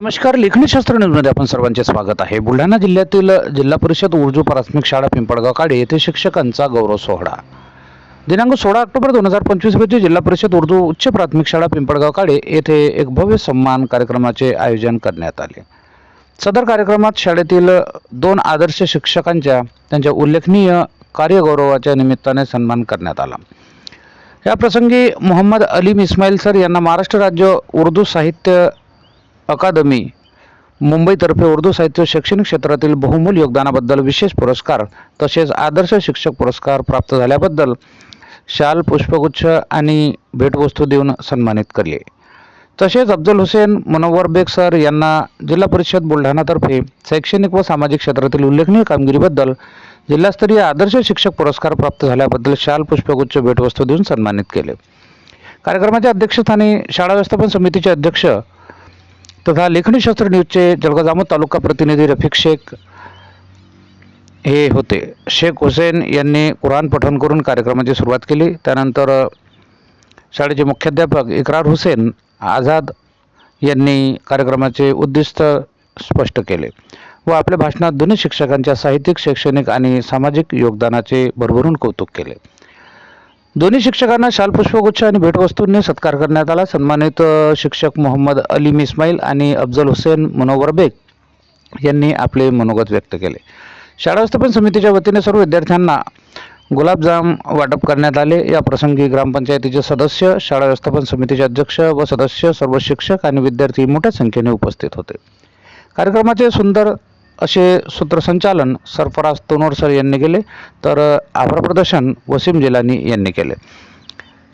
नमस्कार लेखनीशास्त्र न्यूजमध्ये आपण सर्वांचे स्वागत आहे. बुलढाणा जिल्ह्यातील जिल्हा परिषद उर्दू प्राथमिक शाळा पिंपळगाव काडे येथे शिक्षकांचा गौरव सोहळा. दिनांक सोळा ऑक्टोबर दोन हजार पंचवीस रोजी जिल्हा परिषद उर्दू उच्च प्राथमिक शाळा पिंपळगाव काडे येथे एक भव्य सन्मान कार्यक्रमाचे आयोजन करण्यात आले. सदर कार्यक्रमात शाळेतील दोन आदर्श शिक्षकांच्या त्यांच्या उल्लेखनीय कार्यगौरवाच्या निमित्ताने सन्मान करण्यात आला. या प्रसंगी मोहम्मद अलीम इस्माईल सर यांना महाराष्ट्र राज्य उर्दू साहित्य अकादमी. मुंबईतर्फे उर्दू साहित्य शैक्षणिक क्षेत्रातील बहुमूल योगदानाबद्दल विशेष पुरस्कार तसेच आदर्श शिक्षक पुरस्कार प्राप्त झाल्याबद्दल शाल पुष्पगुच्छ आणि भेटवस्तू देऊन सन्मानित केले तसेच अफजल हुसेन मनोवर बेग सर यांना जिल्हा परिषद बुलढाणातर्फे शैक्षणिक व सामाजिक क्षेत्रातील उल्लेखनीय कामगिरीबद्दल जिल्हास्तरीय आदर्श शिक्षक पुरस्कार प्राप्त झाल्याबद्दल शाल पुष्पगुच्छ भेटवस्तू देऊन सन्मानित केले. कार्यक्रमाच्या अध्यक्षस्थानी शाळा व्यवस्थापन समितीचे अध्यक्ष तथा लेखणीशास्त्र न्यूजचे जळगाव जामोद तालुका प्रतिनिधी रफिक शेख हे होते. शेख हुसेन यांनी कुराण पठण करून कार्यक्रमाची सुरुवात केली. त्यानंतर शाळेचे मुख्याध्यापक इकरार हुसेन आझाद यांनी कार्यक्रमाचे उद्दिष्ट स्पष्ट केले व आपल्या भाषणात दोन्ही शिक्षकांच्या साहित्यिक शैक्षणिक आणि सामाजिक योगदानाचे भरभरून कौतुक केले. दोन्ही शिक्षकांना शाल पुष्पगुच्छ आणि भेटवस्तूंनी सत्कार करण्यात आला. सन्मानित शिक्षक मोहम्मद अलीम इस्माईल आणि अफजल हुसेन मनोवर बेग यांनी आपले मनोगत व्यक्त केले. शाळा व्यवस्थापन समितीच्या वतीने सर्व विद्यार्थ्यांना गुलाबजाम वाटप करण्यात आले. या प्रसंगी ग्रामपंचायतीचे सदस्य शाळा व्यवस्थापन समितीचे अध्यक्ष व सदस्य सर्व शिक्षक आणि विद्यार्थी मोठ्या संख्येने उपस्थित होते. कार्यक्रमाचे सुंदर असे सूत्रसंचालन सरफराज तोनोर सर यांनी केले तर आभार प्रदर्शन वसीम जिलानी यांनी केले.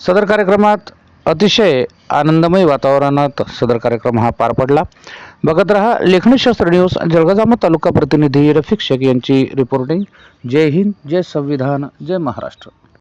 सदर कार्यक्रमात अतिशय आनंदमय वातावरणात सदर कार्यक्रम हा पार पडला. बघत रहा लेखनीशास्त्र न्यूज जळगाव तालुका प्रतिनिधी रफिक शेख यांची रिपोर्टिंग जय हिंद जय संविधान जय महाराष्ट्र.